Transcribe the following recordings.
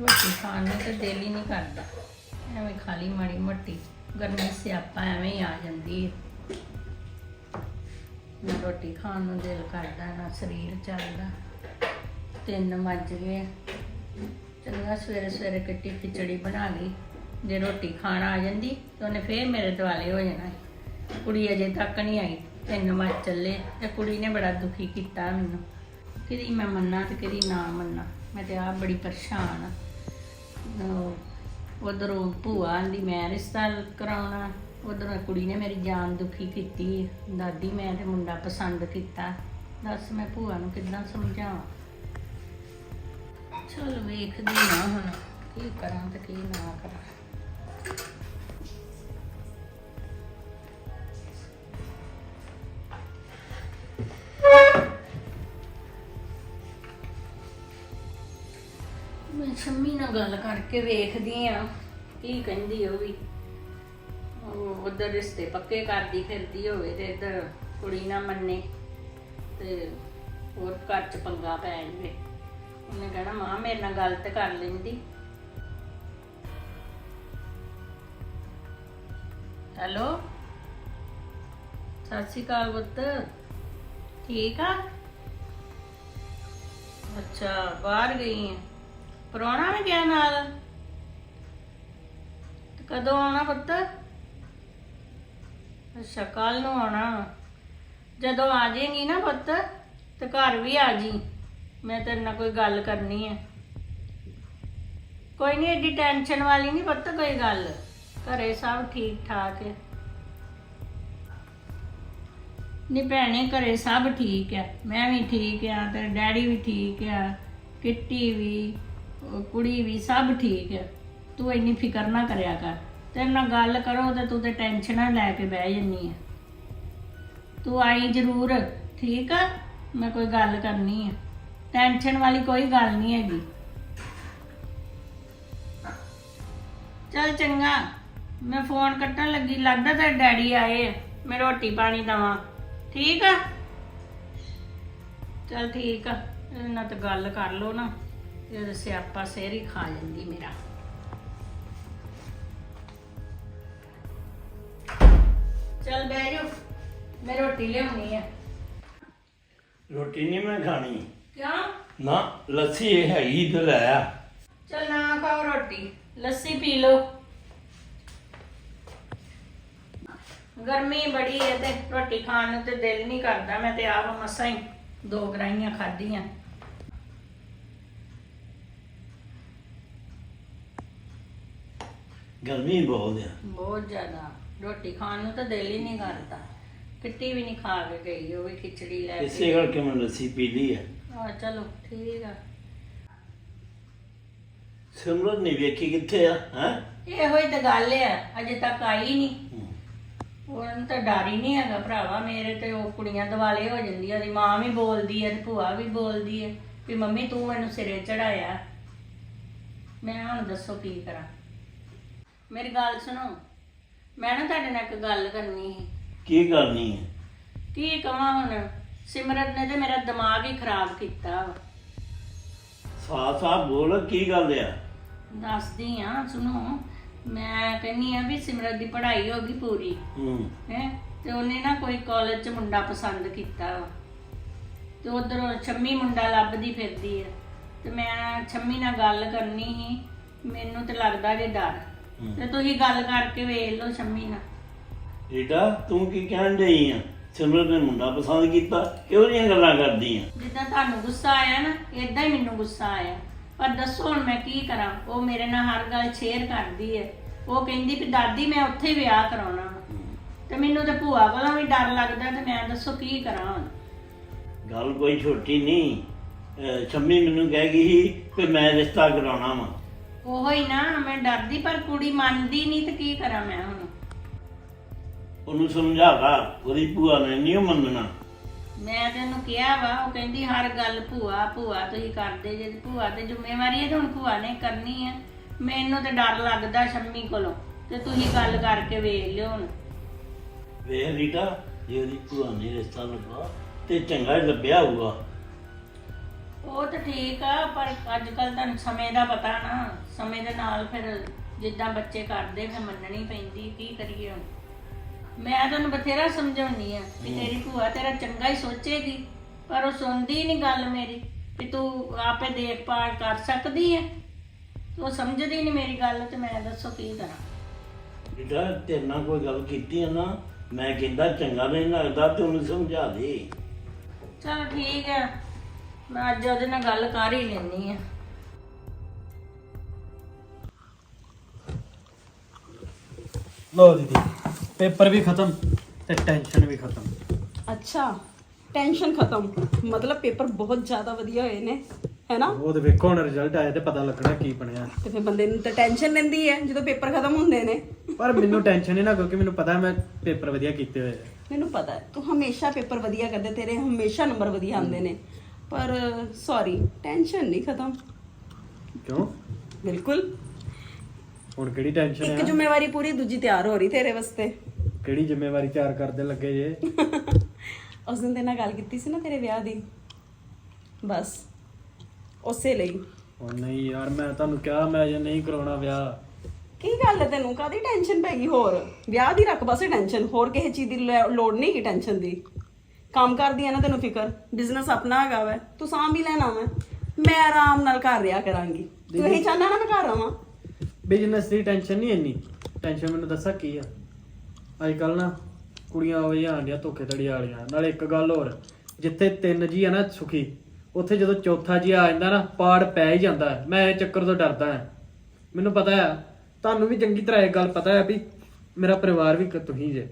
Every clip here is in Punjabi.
ਰੋਟੀ ਖਾਣ ਨੂੰ ਤਾਂ ਦਿਲ ਹੀ ਨਹੀਂ ਕਰਦਾ। ਐਵੇਂ ਖਾ ਲਈ ਮਾੜੀ ਮੋਟੀ ਗਰਮੀ ਸਿਆਪਾ ਐਵੇਂ ਹੀ ਆ ਜਾਂਦੀ ਹੈ ਨਾ ਰੋਟੀ ਖਾਣ ਨੂੰ ਦਿਲ ਕਰਦਾ, ਨਾ ਸਰੀਰ ਚੱਲਦਾ। ਤਿੰਨ ਵੱਜ ਗਏ। ਚੰਗਾ ਸਵੇਰੇ ਸਵੇਰੇ ਕੱਟੀ ਖਿਚੜੀ ਬਣਾ ਲਈ। ਜੇ ਰੋਟੀ ਖਾਣ ਆ ਜਾਂਦੀ ਤਾਂ ਉਹਨੇ ਫੇਰ ਮੇਰੇ ਦੁਆਲੇ ਹੋ ਜਾਣਾ ਕੁੜੀ ਅਜੇ ਤੱਕ ਨਹੀਂ ਆਈ। ਤਿੰਨ ਵੱਜ ਚੱਲੇ ਤੇ ਕੁੜੀ ਨੇ ਬੜਾ ਦੁਖੀ ਕੀਤਾ ਮੈਨੂੰ। ਕਿਹਦੀ ਮੈਂ ਮੰਨਾਂ ਤੇ ਕਿਹਦੀ ਨਾ ਮੰਨਾਂ। ਮੈਂ ਤੇ ਆਪ ਬੜੀ ਪਰੇਸ਼ਾਨ ਆ। ਉਧਰੋਂ ਭੂਆ ਦੀ ਮੈਂ ਰਿਸ਼ਤਾ ਕਰਾਉਣਾ। ਉਧਰੋਂ ਕੁੜੀ ਨੇ ਮੇਰੀ ਜਾਨ ਦੁਖੀ ਕੀਤੀ। ਦਾਦੀ, ਮੈਂ ਤੇ ਮੁੰਡਾ ਪਸੰਦ ਕੀਤਾ। ਦੱਸ ਮੈਂ ਭੂਆ ਨੂੰ ਕਿੱਦਾਂ ਸਮਝਾਵਾਂ? ਚਲ ਵੇਖਦੀ ਨਾ ਹੁਣ, ਕੀ ਕਰਾਂ ਤੇ ਕੀ ਨਾ ਕਰਾਂ। ਨਾਲ ਗੱਲ ਕਰਕੇ ਵੇਖਦੀ ਆ। ਕੀ ਕਹਿੰਦੀ ਉਹ ਵੀ? ਉਹ ਉਧਰ ਰਿਸ਼ਤੇ ਪੱਕੇ ਕਰਦੀ ਫਿਰਦੀ ਹੋਵੇ ਤੇ ਇੱਧਰ ਕੁੜੀ ਨਾ ਮੰਨੇ ਤੇ ਹੋਰ ਘਰ ਚ ਪੰਗਾ ਪੈ ਜਾਵੇ। ਉਹਨੇ ਕਹਿਣਾ, ਮਾਂ, ਮੇਰੇ ਨਾਲ ਗੱਲ ਤੇ ਕਰ ਲੈਂਦੀ। ਹੈਲੋ? ਸਤਿ ਸ਼੍ਰੀ ਅਕਾਲ ਪੁੱਤ। ਠੀਕ ਆ? ਅੱਛਾ, ਬਾਹਰ ਗਈ ਹੈ ਪ੍ਰਾਹੁਣਾ ਵੀ ਗਿਆ ਨਾਲ? ਤੇ ਕਦੋਂ ਆਉਣਾ ਪੁੱਤ? ਅੱਛਾ ਕੱਲ ਨੂੰ ਆਉਣਾ। ਜਦੋਂ ਆ ਜਾਏਗੀ ਨਾ ਪੁੱਤ, ਤੇ ਘਰ ਵੀ ਆ ਜੀ। ਮੈਂ ਤੇਰੇ ਨਾਲ ਕੋਈ ਗੱਲ ਕਰਨੀ ਹੈ ਕੋਈ ਨਹੀਂ, ਏਡੀ ਟੈਨਸ਼ਨ ਵਾਲੀ ਨਹੀਂ ਪੁੱਤ, ਕੋਈ ਗੱਲ। ਘਰੇ ਸਭ ਠੀਕ ਠਾਕ ਹੈ ਨੀ ਭੈਣੇ, ਘਰੇ ਸਭ ਠੀਕ ਹੈ ਮੈਂ ਵੀ ਠੀਕ ਆ, ਤੇਰੇ ਡੈਡੀ ਵੀ ਠੀਕ ਆ, ਕਿੱਟੀ ਵੀ। ਉਹ ਕੁੜੀ ਵੀ ਸਭ ਠੀਕ ਆ ਤੂੰ ਇੰਨੀ ਫਿਕਰ ਨਾ ਕਰਿਆ ਕਰ। ਤੇਰੇ ਨਾਲ ਗੱਲ ਕਰੋ ਤੇ ਤੂੰ ਤੇ ਟੈਨਸ਼ਨਾਂ ਲੈ ਕੇ ਬਹਿ ਜੰਨੀ ਆ ਤੂੰ ਆਈ ਜ਼ਰੂਰ, ਠੀਕ ਆ? ਮੈਂ ਕੋਈ ਗੱਲ ਕਰਨੀ ਆ ਟੈਨਸ਼ਨ ਵਾਲੀ ਕੋਈ ਗੱਲ ਨਹੀਂ ਹੈਗੀ। ਚੱਲ ਚੰਗਾ। ਮੈਂ ਫੋਨ ਕੱਟਣ ਲੱਗੀ, ਲੱਗਦਾ ਤੇਰੇ ਡੈਡੀ ਆਏ ਆ। ਮੈਂ ਰੋਟੀ ਪਾਣੀ ਦਵਾਂ। ਠੀਕ ਆ? ਚੱਲ ਠੀਕ ਆ। ਇਹਦੇ ਨਾਲ ਤਾਂ ਗੱਲ ਕਰ ਲਓ ਨਾ। ਇਹ ਸਿਆਪਾ ਸਿਰ ਹੀ ਖਾ ਜਾਂਦੀ ਮੇਰਾ। ਚੱਲ ਬਹਿ ਜਾ ਮੈਂ ਰੋਟੀ ਲਿਆਉਣੀ ਆ। ਰੋਟੀ ਨਹੀਂ ਮੈਂ ਖਾਣੀ। ਕਿਉਂ? ਨਾ ਲੱਸੀ ਇਹ ਹੈਗੀ ਤੇ ਲੈ ਆ। ਚੱਲ ਨਾ ਖਾਓ ਰੋਟੀ ਲੱਸੀ ਪੀ ਲਓ। ਗਰਮੀ ਬੜੀ ਹੈ ਤੇ ਰੋਟੀ ਖਾਣ ਨੂੰ ਤੇ ਦਿਲ ਨਹੀਂ ਕਰਦਾ ਮੈਂ ਤੇ ਆਪ ਮਸਾਂ ਹੀ ਦੋ ਗਰਾਈਆਂ ਖਾਧੀਆਂ। ਗਰਮੀ ਬਹੁਤ ਆ। ਬਹੁਤ ਜ਼ਿਆਦਾ। ਰੋਟੀ ਖਾਣ ਨੂੰ ਤਾਂ ਦਿਲ ਹੀ ਨਹੀਂ ਕਰਦਾ। ਕਿੱਟੀ ਵੀ ਨਹੀਂ ਖਾ ਕੇ ਗਈ ਉਹ ਵੀ ਖਿਚੜੀ ਲੈ ਇਸੇ ਕੇ ਕਰਕੇ ਮੈਂ ਲੱਸੀ ਪੀ ਲਈ ਹੈ ਆ ਚਲੋ ਠੀਕ ਆ। ਸਿਮਰਤ ਨਹੀਂ ਵੇਖੀ ਕਿੱਥੇ ਆ ਹੈ? ਇਹੋ ਹੀ ਤਾਂ ਗੱਲ ਆ ਅਜੇ ਤੱਕ ਆਈ ਨਹੀਂ। ਉਹਨੂੰ ਤਾਂ ਡਰ ਹੀ ਨਹੀਂ ਹੈਗਾ ਭਰਾਵਾ ਮੇਰੇ ਤੇ ਉਹ ਕੁੜੀਆਂ ਦਿਵਾਲੇ ਹੋ ਜਾਂਦੀਆਂ ਉਹਦੀ ਮਾਂ ਵੀ ਬੋਲਦੀ ਹੈ ਤੇ ਭੂਆ ਵੀ ਬੋਲਦੀ ਹੈ ਵੀ ਮੰਮੀ ਤੂੰ ਮੈਨੂੰ ਸਿਰੇ ਚੜਾਇਆ। ਮੈਂ ਹੁਣ ਦੱਸੋ ਕੀ ਕਰਾਂ। ਮੇਰੀ ਗੱਲ ਸੁਣੋ। ਮੈਂ ਨਾ ਤੁਹਾਡੇ ਨਾਲ ਇੱਕ ਗੱਲ ਕਰਨੀ ਸੀ। ਕੀ ਕਰਨੀ ਹੈ? ਕੀ ਕਵਾਂ ਹੁਣ? ਸਿਮਰਤ ਨੇ ਤੇ ਮੇਰਾ ਦਿਮਾਗ ਹੀ ਖਰਾਬ ਕੀਤਾ ਵਾ। ਸਾਫ਼ ਸਾਫ਼ ਬੋਲ ਕੀ ਗੱਲ ਆ? ਦੱਸਦੀ ਆ ਸੁਣੋ। ਮੈਂ ਕਹਿੰਨੀ ਆ ਵੀ ਸਿਮਰਤ ਦੀ ਪੜ੍ਹਾਈ ਹੋ ਗਈ ਪੂਰੀ। ਹੂੰ। ਹੈ? ਤੇ ਉਹਨੇ ਨਾ ਕੋਈ ਕਾਲਜ ਚ ਮੁੰਡਾ ਪਸੰਦ ਕੀਤਾ ਵਾ। ਤੇ ਉਧਰੋਂ ਛੰਮੀ ਮੁੰਡਾ ਲੱਭਦੀ ਫਿਰਦੀ ਹੈ ਤੇ ਮੈਂ ਛੰਮੀ ਨਾਲ ਗੱਲ ਕਰਨੀ ਸੀ। ਮੈਨੂੰ ਤੇ ਲੱਗਦਾ ਜੇ ਡਰ। ਤੇ ਤੁਸੀਂ ਗੱਲ ਕਰਕੇ ਵੇਖ ਲਓ ਛੰਮੀ ਨਾਲ। ਰੀਟਾ ਤੂੰ ਕੀ ਕਹਿਣ ਡਈ ਆ? ਸਿਮਰਤ ਨੇ ਮੁੰਡਾ ਪਸੰਦ ਕੀਤਾ ਕਿਉਂ ਨਹੀਂ ਗੱਲਾਂ ਕਰਦੀ ਆ ਜਿੱਦਾਂ ਤੁਹਾਨੂੰ ਗੁੱਸਾ ਆਇਆ ਨਾ ਇਦਾਂ ਹੀ ਮੈਨੂੰ ਗੁੱਸਾ ਆਇਆ। ਪਰ ਦੱਸੋ ਹੁਣ ਮੈਂ ਕੀ ਕਰਾਂ? ਉਹ ਮੇਰੇ ਨਾਲ ਹਰ ਗੱਲ ਸ਼ੇਅਰ ਕਰਦੀ ਹੈ ਉਹ ਕਹਿੰਦੀ ਕਿ ਦਾਦੀ ਮੈਂ ਉੱਥੇ ਵਿਆਹ ਕਰਾਉਣਾ ਵਾ। ਤੇ ਮੈਨੂੰ ਤੇ ਭੂਆ ਕੋਲੋਂ ਵੀ ਡਰ ਲੱਗਦਾ ਤੇ ਮੈਂ ਦੱਸੋ ਕੀ ਕਰਾਂ ਹੁਣ? ਗੱਲ ਕੋਈ ਛੋਟੀ ਨਹੀਂ। ਅਹ ਸ਼ੰਮੀ ਮੈਨੂੰ ਕਹਿ ਗਈ ਸੀ ਕਿ ਮੈਂ ਰਿਸ਼ਤਾ ਕਰਾਉਣਾ ਵਾ। ਉਹੋ ਹੀ ਨਾ ਮੈਂ ਡਰਦੀ ਪਰ ਕੁੜੀ ਮੰਨਦੀ ਨਹੀਂ ਤੇ ਕੀ ਕਰਾਂ ਮੈਂ ਹੁਣ? ਉਹਨੂੰ ਸਮਝਾਵਾ ਉਹਦੀ ਭੂਆ ਨੇ ਨਹੀਂ ਉਹ ਮੰਨਣਾ। ਮੈਂ ਤੇ ਉਹਨੂੰ ਕਿਹਾ ਵਾ ਉਹ ਕਹਿੰਦੀ ਹਰ ਗੱਲ ਭੂਆ ਭੂਆ ਤੁਸੀਂ ਕਰਦੇ ਜੇ ਭੂਆ ਤੇ ਜ਼ਿੰਮੇਵਾਰੀ ਹੈ ਤੇ ਹੁਣ ਭੂਆ ਨੇ ਕਰਨੀ ਹੈ ਮੈਨੂੰ ਤੇ ਡਰ ਲੱਗਦਾ ਸ਼ੰਮੀ ਕੋਲੋਂ ਤੇ ਤੁਸੀਂ ਗੱਲ ਕਰਕੇ ਵੇਖ ਲਿਓ ਹੁਣ। ਵੇਖ ਰੀਟਾ ਜੇ ਉਹਦੀ ਭੂਆ ਨੇ ਰਿਸ਼ਤਾ ਲੱਗਾ ਤੇ ਚੰਗਾ ਹੀ ਲੱਭਿਆ ਹੋਊਗਾ। ਉਹ ਤਾਂ ਠੀਕ ਆ ਪਰ ਅੱਜ ਕੱਲ ਤੁਹਾਨੂੰ ਸਮੇਂ ਦਾ ਪਤਾ ਨਾ। ਸਮੇਂ ਦੇ ਨਾਲ ਫਿਰ ਜਿੱਦਾਂ ਬੱਚੇ ਕਰਦੇ ਫਿਰ ਮੰਨਣੀ ਪੈਂਦੀ ਕੀ ਕਰੀਏ ਹੁਣ? ਮੈਂ ਤੁਹਾਨੂੰ ਬਥੇਰਾ ਸਮਝਾਉਣੀ ਆ ਕਿ ਤੇਰੀ ਭੂਆ ਤੇਰਾ ਚੰਗਾ ਹੀ ਸੋਚੇਗੀ ਪਰ ਉਹ ਸੁਣਦੀ ਨਹੀਂ ਗੱਲ ਮੇਰੀ ਕਿ ਤੂੰ ਆਪੇ ਦੇਖਭਾਲ ਕਰ ਸਕਦੀ ਹੈ ਉਹ ਸਮਝਦੀ ਨਹੀਂ ਮੇਰੀ ਗੱਲ ਤੇ ਮੈਂ ਦੱਸੋ ਕੀ ਕਰਾਂ? ਬੇਟਾ ਤੇਰੇ ਨਾਲ ਕੋਈ ਗੱਲ ਕੀਤੀ ਹੈ ਨਾ ਮੈਂ ਕਹਿੰਦਾ ਚੰਗਾ ਨਹੀਂ ਲੱਗਦਾ ਤੇ ਉਹਨੂੰ ਸਮਝਾ ਦੇ। ਚਲ ਠੀਕ ਹੈ ਮੈਂ ਅੱਜ ਉਹਦੇ ਨਾਲ ਗੱਲ ਕਰ ਹੀ ਲੈਣੀ ਆ ਲੋ ਦੀਦੀ ਪੇਪਰ ਵੀ ਖਤਮ ਤੇ ਟੈਨਸ਼ਨ ਵੀ ਖਤਮ। ਅੱਛਾ ਟੈਨਸ਼ਨ ਖਤਮ। ਮਤਲਬ ਪੇਪਰ ਬਹੁਤ ਜ਼ਿਆਦਾ ਵਧੀਆ ਹੋਏ ਨੇ ਹੈਨਾ ਉਹ ਤੇ ਵੇਖੋ ਹੁਣ ਰਿਜ਼ਲਟ ਆਇਆ ਤੇ ਪਤਾ ਲੱਗਣਾ ਕੀ ਬਣਿਆ। ਤੇ ਫਿਰ ਬੰਦੇ ਨੂੰ ਤਾਂ ਟੈਨਸ਼ਨ ਲੈਂਦੀ ਹੈ ਜਦੋਂ ਪੇਪਰ ਖਤਮ ਹੁੰਦੇ ਨੇ। ਪਰ ਮੈਨੂੰ ਟੈਨਸ਼ਨ ਨਹੀਂ ਨਾ ਕਿਉਂਕਿ ਮੈਨੂੰ ਪਤਾ ਮੈਂ ਪੇਪਰ ਵਧੀਆ ਕੀਤੇ ਹੋਏ ਆ। ਮੈਨੂੰ ਪਤਾ ਹੈ ਤੂੰ ਹਮੇਸ਼ਾ ਪੇਪਰ ਵਧੀਆ ਕਰਦੇ ਤੇਰੇ ਹਮੇਸ਼ਾ ਨੰਬਰ ਵਧੀਆ ਆਉਂਦੇ ਨੇ। ਪਰ ਸੌਰੀ ਟੈਨਸ਼ਨ ਨਹੀਂ ਖਤਮ। ਕਿਉਂ? ਬਿਲਕੁਲ। ਹੁਣ ਕਿਹੜੀ ਟੈਨਸ਼ਨ ਇੱਕ ਜ਼ਿੰਮੇਵਾਰੀ ਪੂਰੀ ਦੂਜੀ ਤਿਆਰ ਹੋ ਰਹੀ ਤੇਰੇ ਵਾਸਤੇ। ਕਿਹੜੀ ਜ਼ਿੰਮੇਵਾਰੀ ਚਾਰ ਕਰਦੇ ਲੱਗੇ ਜੇ? ਉਸ ਦਿਨ ਤੇ ਨਾਲ ਗੱਲ ਕੀਤੀ ਸੀ ਨਾ ਤੇਰੇ ਵਿਆਹ ਦੀ। ਬਸ ਉਸੇ ਲਈ। ਉਹ ਨਹੀਂ ਯਾਰ ਮੈਂ ਤੁਹਾਨੂੰ ਕਿਹਾ ਮੈਂ ਜੇ ਨਹੀਂ ਕਰਾਉਣਾ ਵਿਆਹ। ਕੀ ਗੱਲ ਹੈ ਤੈਨੂੰ? ਕਾਦੀ ਟੈਨਸ਼ਨ ਪੈ ਗਈ ਹੋਰ? ਵਿਆਹ ਦੀ ਰੱਖ ਬਸ ਟੈਨਸ਼ਨ ਹੋਰ ਕਿਸੇ ਚੀਜ਼ ਦੀ ਲੈ- ਲੋੜ ਨਹੀਂ ਕੀ ਟੈਨਸ਼ਨ ਦੀ। ਕੰਮ ਕਰਦੀ ਆ ਨਾ ਤੈਨੂੰ ਫਿਕਰ ਬਿਜ਼ਨਸ ਆਪਣਾ ਹੈਗਾ ਵੈ ਤੂੰ ਸਾਂਭ ਹੀ ਲੈਣਾ ਵੈ। ਮੈਂ ਆਰਾਮ ਨਾਲ ਘਰ ਰਿਹਾ ਕਰਾਂਗੀ। ਤੂੰ ਇਹੀ ਚਾਹਨਾ ਨਾ ਮੈਂ ਘਰ ਰਵਾਂ? ਬਿਜ਼ਨਸ ਦੀ ਟੈਨਸ਼ਨ ਨਹੀਂ ਇੰਨੀ। ਟੈਨਸ਼ਨ ਮੈਨੂੰ ਦੱਸਾਂ ਕੀ ਆ। ਅੱਜ ਕੱਲ ਨਾ ਕੁੜੀਆਂ ਹੋ ਜਾਂਦੀਆਂ ਧੋਖੇ ਧੜੀ ਵਾਲੀਆਂ ਨਾਲੇ ਇੱਕ ਗੱਲ ਹੋਰ ਜਿੱਥੇ ਤਿੰਨ ਜੀ ਆ ਨਾ ਸੁਖੀ ਉੱਥੇ ਜਦੋਂ ਚੌਥਾ ਜੀ ਆ ਜਾਂਦਾ ਨਾ ਪਾੜ ਪੈ ਹੀ ਜਾਂਦਾ ਹੈ। ਮੈਂ ਇਹ ਚੱਕਰ ਤੋਂ ਡਰਦਾ ਹਾਂ। ਮੈਨੂੰ ਪਤਾ ਹੈ ਤੁਹਾਨੂੰ ਵੀ ਚੰਗੀ ਤਰ੍ਹਾਂ ਇਹ ਗੱਲ ਪਤਾ ਹੈ ਵੀ ਮੇਰਾ ਪਰਿਵਾਰ ਵੀ ਇੱਕ ਤੁਸੀਂ ਜੇ।